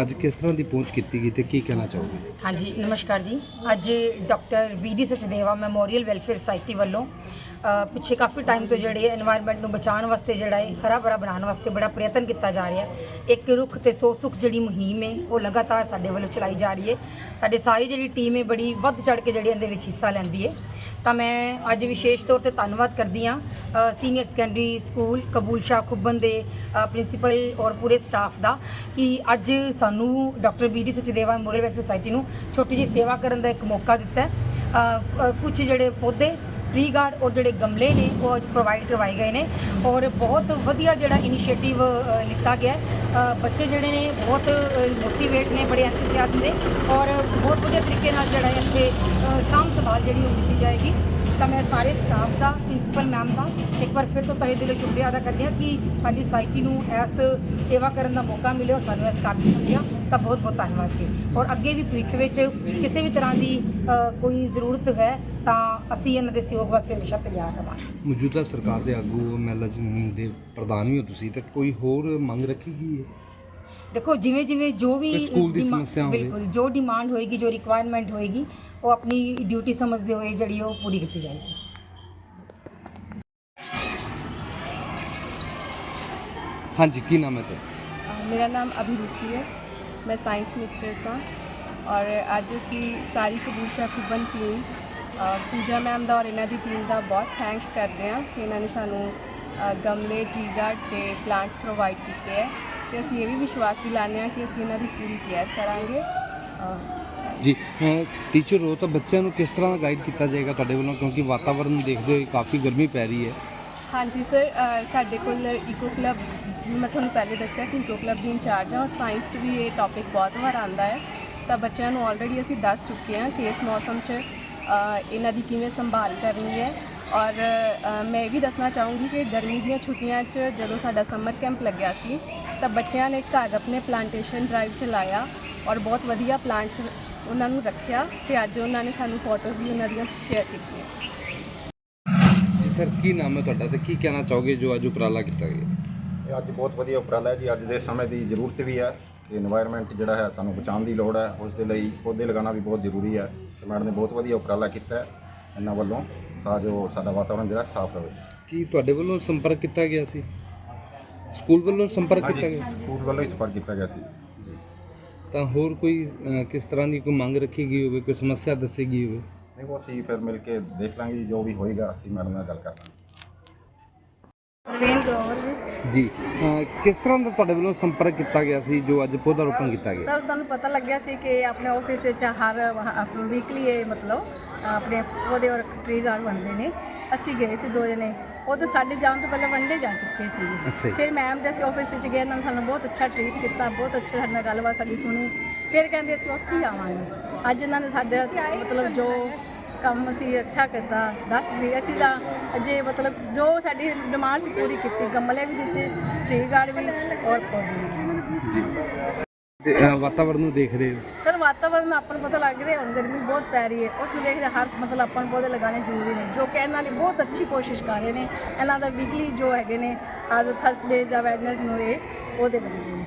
ਅੱਜ ਕਿਸ ਤਰ੍ਹਾਂ ਦੀ ਪਹੁੰਚ ਕੀਤੀ ਗਈ ਤੇ ਕੀ ਕਹਿਣਾ ਚਾਹੋਗੇ? ਹਾਂਜੀ ਨਮਸਕਾਰ ਜੀ। ਅੱਜ doctor V D Sachdeva memorial welfare society ਵੱਲੋਂ ਅ, ਪਿੱਛੇ ਕਾਫੀ ਟਾਈਮ ਤੋਂ ਜਿਹੜੇ এনवायरमेंट ਨੂੰ ਬਚਾਉਣ ਵਾਸਤੇ ਜਿਹੜਾ ਹੈ ਹਰਾ ਭਰਾ ਬਣਾਉਣ ਵਾਸਤੇ ਬੜਾ ਪ੍ਰਯਤਨ ਕੀਤਾ ਜਾ ਰਿਹਾ ਹੈ। ਇੱਕ ਰੁੱਖ ਤੇ ਸੌ ਸੁੱਖ ਜਿਹੜੀ ਮੁਹਿੰਮ ਹੈ ਉਹ ਲਗਾਤਾਰ ਸਾਡੇ ਵੱਲੋਂ ਚਲਾਈ ਜਾ ਰਹੀ ਹੈ। ਸਾਡੇ ਸਾਰੀ ਜਿਹੜੀ ਟੀਮ ਹੈ ਬੜੀ ਵੱਧ ਚੜ ਕੇ ਜਿਹੜੀ ਇਹਦੇ ਵਿੱਚ ਹਿੱਸਾ ਲੈਂਦੀ ਹੈ। ਤਾਂ ਮੈਂ ਅੱਜ ਵਿਸ਼ੇਸ਼ ਤੌਰ ਤੇ ਧੰਨਵਾਦ ਕਰਦੀ ਹਾਂ ਸੀਨੀਅਰ ਸੈਕੰਡਰੀ ਸਕੂਲ ਕਬੂਲ ਸ਼ਾਹ ਖੁੱਬਨ ਦੇ ਪ੍ਰਿੰਸੀਪਲ ਔਰ ਪੂਰੇ ਸਟਾਫ ਦਾ ਕਿ ਅੱਜ ਸਾਨੂੰ doctor B D Sachdeva memorial welfare society ਨੂੰ ਛੋਟੀ ਜਿਹੀ ਸੇਵਾ ਕਰਨ ਦਾ ਇੱਕ ਮੌਕਾ ਦਿੱਤਾ ਹੈ। ਕੁਝ ਜਿਹੜੇ ਪੌਦੇ ਟ੍ਰੀ ਗਾਰਡ ਔਰ ਜਿਹੜੇ ਗਮਲੇ ਨੇ, ਉਹ ਅੱਜ ਪ੍ਰੋਵਾਈਡ ਕਰਵਾਏ ਗਏ ਨੇ, ਔਰ ਬਹੁਤ ਵਧੀਆ ਜਿਹੜਾ ਇਨੀਸ਼ੀਏਟਿਵ ਲਿੱਤਾ ਗਿਆ ਬੱਚੇ ਜਿਹੜੇ ਨੇ, ਬਹੁਤ ਮੋਟੀਵੇਟ ਨੇ, ਬੜੇ ਐਂਥੂਸੀਆਜ਼ਮ ਦੇ, ਔਰ ਬਹੁਤ ਵਧੀਆ ਤਰੀਕੇ ਨਾਲ ਜਿਹੜਾ ਹੈ ਇੱਥੇ ਸਾਂਭ ਸੰਭਾਲ ਜਿਹੜੀ ਉਹ ਦਿੱਤੀ ਜਾਏਗੀ। ਤਾਂ ਮੈਂ ਸਾਰੇ ਸਟਾਫ ਦਾ ਪ੍ਰਿੰਸੀਪਲ ਮੈਮ ਦਾ ਇੱਕ ਵਾਰ ਫਿਰ ਤੋਂ ਤਹਿ ਦਿਲੋਂ ਸ਼ੁਕਰੀਆ ਅਦਾ ਕਰਦੀ ਹਾਂ ਕਿ ਸਾਡੀ ਸੁਸਾਇਟੀ ਨੂੰ ਇਸ ਸੇਵਾ ਕਰਨ ਦਾ ਮੌਕਾ ਮਿਲਿਆ ਔਰ ਸਾਨੂੰ ਇਸ ਕਾਬਿਲ ਸਮਝਿਆ। ਤਾਂ ਬਹੁਤ ਬਹੁਤ ਧੰਨਵਾਦ ਜੀ। ਔਰ ਅੱਗੇ ਵੀ ਭਵਿੱਖ ਵਿੱਚ ਕਿਸੇ ਵੀ ਤਰ੍ਹਾਂ ਦੀ ਕੋਈ ਜ਼ਰੂਰਤ ਹੈ ਤਾਂ ਅਸੀਂ ਇਹਨਾਂ ਦੇ ਸਹਿਯੋਗ ਵਾਸਤੇ ਹਮੇਸ਼ਾ ਤਿਆਰ ਰਹਾਂਗੇ ਮੌਜੂਦਾ ਸਰਕਾਰ ਦੇ ਆਗੂ ਮਹਿਲਾ ਦੇ ਪ੍ਰਧਾਨ ਵੀ ਹੋ ਤੁਸੀਂ, ਤਾਂ ਕੋਈ ਹੋਰ ਮੰਗ ਰੱਖੀ ਗਈ ਹੈ? ਦੇਖੋ ਜਿਵੇਂ ਜਿਵੇਂ ਜੋ ਵੀ ਤੇ ਸਕੂਲ ਦੀ ਡਿਮਾ- ਸਮੱਸਿਆ ਹੋਵੇ। ਬਿਲਕੁਲ ਜੋ ਡਿਮਾਂਡ ਹੋਏਗੀ ਜੋ ਰਿਕੁਆਇਰਮੈਂਟ ਹੋਏਗੀ ਉਹ ਆਪਣੀ ਡਿਊਟੀ ਸਮਝਦੇ ਹੋਏ ਜਿਹੜੀ ਉਹ ਪੂਰੀ ਕੀਤੀ ਜਾਏਗੀ। ਹਾਂਜੀ ਕੀ ਨਾਮ ਹੈ ਤੁਹਾਡਾ? ਮੇਰਾ ਨਾਮ ਅਭਿਰੁਚੀ ਹੈ। ਮੈਂ ਸਾਇੰਸ ਮਿਸਟਰਸ ਹਾਂ। ਔਰ ਅੱਜ ਅਸੀਂ ਸਾਰੀ ਕਬੂਸ਼ਾ ਖੁਬਨ ਟੀਮ ਅ, ਪੂਜਾ ਮੈਮ ਦਾ ਔਰ ਇਹਨਾਂ ਦੀ ਟੀਮ ਦਾ ਬਹੁਤ ਥੈਂਕਸ ਕਰਦੇ ਹਾਂ ਕਿ ਇਹਨਾਂ ਨੇ ਸਾਨੂੰ ਅ, ਗਮਲੇ ਟੀਗਾਰਡ ਤੇ ਪਲਾਂਟਸ ਪ੍ਰੋਵਾਈਡ ਕੀਤੇ ਹੈ। ਤੇ ਅਸੀਂ ਇਹ ਵੀ ਵਿਸ਼ਵਾਸ ਦਿਲਾਉਂਦੇ ਹਾਂ ਕਿ ਅਸੀਂ ਇਹਨਾਂ ਦੀ ਪੂਰੀ ਕੇਅਰ ਕਰਾਂਗੇ। ਜੀ ਟੀਚਰ ਹੋ ਤਾਂ ਬੱਚਿਆਂ ਨੂੰ ਕਿਸ ਤਰ੍ਹਾਂ ਦਾ ਗਾਈਡ ਕੀਤਾ ਜਾਏਗਾ ਤੁਹਾਡੇ ਵੱਲੋਂ? ਕਿਉਂਕਿ ਵਾਤਾਵਰਣ ਨੂੰ ਦੇਖਦੇ ਹੋਏ ਕਾਫੀ ਗਰਮੀ ਪੈ ਰਹੀ ਹੈ। ਹਾਂਜੀ ਸਰ ਸਾਡੇ ਕੋਲ ਇਕੋ ਕਲੱਬ ਮੈਂ ਤੁਹਾਨੂੰ ਪਹਿਲੇ ਦੱਸਿਆ ਕਿ ਇਕੋ ਕਲੱਬ ਦੀ ਇੰਚਾਰਜ ਹਾਂ ਔਰ ਸਾਇੰਸ 'ਚ ਵੀ ਇਹ ਟੌਪਿਕ ਬਹੁਤ ਵਾਰ ਆਉਂਦਾ ਹੈ। ਤਾਂ ਬੱਚਿਆਂ ਨੂੰ ਆਲਰੇਡੀ ਅਸੀਂ ਦੱਸ ਚੁੱਕੇ ਹਾਂ ਕਿ ਇਸ ਮੌਸਮ 'ਚ ਇਹਨਾਂ ਦੀ ਕਿਵੇਂ ਸੰਭਾਲ ਕਰਨੀ ਹੈ। ਔਰ ਮੈਂ ਇਹ ਵੀ ਦੱਸਣਾ ਚਾਹੂੰਗੀ ਕਿ ਗਰਮੀ ਦੀਆਂ ਛੁੱਟੀਆਂ 'ਚ ਜਦੋਂ ਸਾਡਾ ਸਮਰ ਕੈਂਪ ਲੱਗਿਆ ਸੀ ਤਾਂ ਬੱਚਿਆਂ ਨੇ ਘਰ ਆਪਣੇ ਪਲਾਂਟੇਸ਼ਨ ਡਰਾਈਵ ਚਲਾਇਆ ਔਰ ਬਹੁਤ ਵਧੀਆ ਪਲਾਂਟਸ ਉਹਨਾਂ ਨੂੰ ਰੱਖਿਆ ਤੇ ਅੱਜ ਉਹਨਾਂ ਨੇ ਸਾਨੂੰ ਫੋਟੋਜ਼ ਵੀ ਉਹਨਾਂ ਦੀਆਂ ਸ਼ੇਅਰ ਕੀਤੀਆਂ। ਜੀ ਸਰ ਕੀ ਨਾਮ ਹੈ ਤੁਹਾਡਾ ਤੇ ਕੀ ਕਹਿਣਾ ਚਾਹੋਗੇ ਜੋ ਅੱਜ ਉਪਰਾਲਾ ਕੀਤਾ ਗਿਆ? ਇਹ ਅੱਜ ਬਹੁਤ ਵਧੀਆ ਉਪਰਾਲਾ ਹੈ ਜੀ। ਅੱਜ ਦੇ ਸਮੇਂ ਦੀ ਜ਼ਰੂਰਤ ਵੀ ਹੈ ਕਿ এনवायरमेंट ਜਿਹੜਾ ਹੈ ਸਾਨੂੰ ਬਚਾਉਣ ਦੀ ਲੋੜ ਹੈ। ਉਸ ਦੇ ਲਈ ਪੌਦੇ ਲਗਾਉਣਾ ਵੀ ਬਹੁਤ ਜ਼ਰੂਰੀ ਹੈ। ਤੇ ਮੈਡਮ ਨੇ ਬਹੁਤ ਵਧੀਆ ਉਪਰਾਲਾ ਕੀਤਾ ਹੈ ਇਹਨਾਂ ਵੱਲੋਂ ਤਾਂ ਜੋ ਸਾਡਾ ਵਾਤਾਵਰਣ ਜਿਹੜਾ ਸਾਫ਼ ਰਹੇ। ਕੀ ਤੁਹਾਡੇ ਵੱਲੋਂ ਸੰਪਰਕ ਕੀਤਾ ਗਿਆ ਸੀ? ਸਕੂਲ ਵੱਲੋਂ ਸੰਪਰਕ ਕੀਤਾ ਗਿਆ? ਸਕੂਲ ਵੱਲੋਂ ਹੀ ਸਪਰ ਕੀਤਾ ਗਿਆ ਸੀ। ਤਾਂ ਹੋਰ ਕੋਈ ਅ, ਕਿਸ ਤਰ੍ਹਾਂ ਦੀ ਕੋਈ ਮੰਗ ਰੱਖੀ ਗਈ ਹੋਵੇ ਕੋਈ ਸਮੱਸਿਆ ਦੱਸੀ ਗਈ ਹੋਵੇ? ਨਹੀਂ ਉਹ ਅਸੀਂ ਫਿਰ ਮਿਲ ਕੇ ਦੇਖ ਲਾਂਗੇ ਜੀ, ਜੋ ਵੀ ਹੋਏਗਾ ਅਸੀਂ ਮੈਡਮ ਨਾਲ ਗੱਲ ਕਰ ਲਾਂਗੇ। ਜੀ। ਕਿਸ ਤਰ੍ਹਾਂ ਦਾ ਤੁਹਾਡੇ ਵੱਲੋਂ ਸੰਪਰਕ ਕੀਤਾ ਗਿਆ ਸੀ ਜੋ ਅੱਜ ਪੌਦਾ ਰੋਪਣ ਕੀਤਾ ਗਿਆ? ਸਰ ਸਾਨੂੰ ਪਤਾ ਲੱਗਿਆ ਸੀ ਕਿ ਆਪਣੇ ਆਫਿਸ ਵਿੱਚ ਹਰ ਵੀਕਲੀ ਇਹ ਮਤਲਬ ਆਪਣੇ ਉਹਦੇ ਔਰ ਟਰੀ ਗਾਰਡ ਬਣਦੇ ਨੇ। ਅਸੀਂ ਗਏ ਸੀ ਦੋ ਜਣੇ। ਉਹ ਤਾਂ ਸਾਡੇ ਜਾਣ ਤੋਂ ਪਹਿਲਾਂ ਵੰਡੇ ਜਾ ਚੁੱਕੇ ਅੱਛਾ ਸੀ। ਫਿਰ ਮੈਮ ਦੇ ਅਸੀਂ ਆਫਿਸ ਵਿੱਚ ਗਏ ਇਹਨਾਂ ਨੇ ਸਾਨੂੰ ਬਹੁਤ ਅੱਛਾ ਟ੍ਰੀਟ ਕੀਤਾ ਬਹੁਤ ਅੱਛੇ ਸਾਡੇ ਨਾਲ ਗੱਲਬਾਤ ਸਾਡੀ ਸੁਣੀ। ਫਿਰ ਕਹਿੰਦੇ ਅਸੀਂ ਉੱਥੇ ਹੀ ਆਵਾਂਗੇ। ਅੱਜ ਇਹਨਾਂ ਨੇ ਸਾਡੇ ਮਤਲਬ ਜੋ ਕੰਮ ਅਸੀਂ ਅੱਛਾ ਕੀਤਾ ਦੱਸ ਵੀ ਅਸੀਂ ਤਾਂ ਜੇ ਮਤਲਬ ਜੋ ਸਾਡੀ ਡਿਮਾਂਡ ਸੀ ਪੂਰੀ ਕੀਤੀ ਗਮਲੇ ਵੀ ਦਿੱਤੇ ਟ੍ਰੀ ਗਾਰਡ ਵੀ ਔਰ ਪੌਦੇ ਵੀ। ਤੇ ਅ, ਵਾਤਾਵਰਣ ਨੂੰ ਦੇਖ ਰਹੇ ਹੋ? ਸਰ ਵਾਤਾਵਰਨ ਆਪਾਂ ਨੂੰ ਪਤਾ ਲੱਗ ਰਿਹਾ ਹੁਣ ਗਰਮੀ ਬਹੁਤ ਪੈ ਰਹੀ ਹੈ ਉਸ ਨੂੰ ਦੇਖਦੇ ਹਰ ਮਤਲਬ ਆਪਾਂ ਨੂੰ ਪੌਦੇ ਲਗਾਉਣੇ ਜ਼ਰੂਰੀ ਨੇ ਜੋ ਕਿ ਇਹਨਾਂ ਨੇ ਬਹੁਤ ਅੱਛੀ ਕੋਸ਼ਿਸ਼ ਕਰ ਰਹੇ ਨੇ ਇਹਨਾਂ ਦਾ ਵੀਕਲੀ ਜੋ ਹੈਗੇ ਨੇ ਅੱਜ ਥਰਸਡੇ ਜਾਂ ਵੈਡਨਸ ਨੂੰ ਇਹ ਉਹਦੇ ਬਣਦੇ ਨੇ।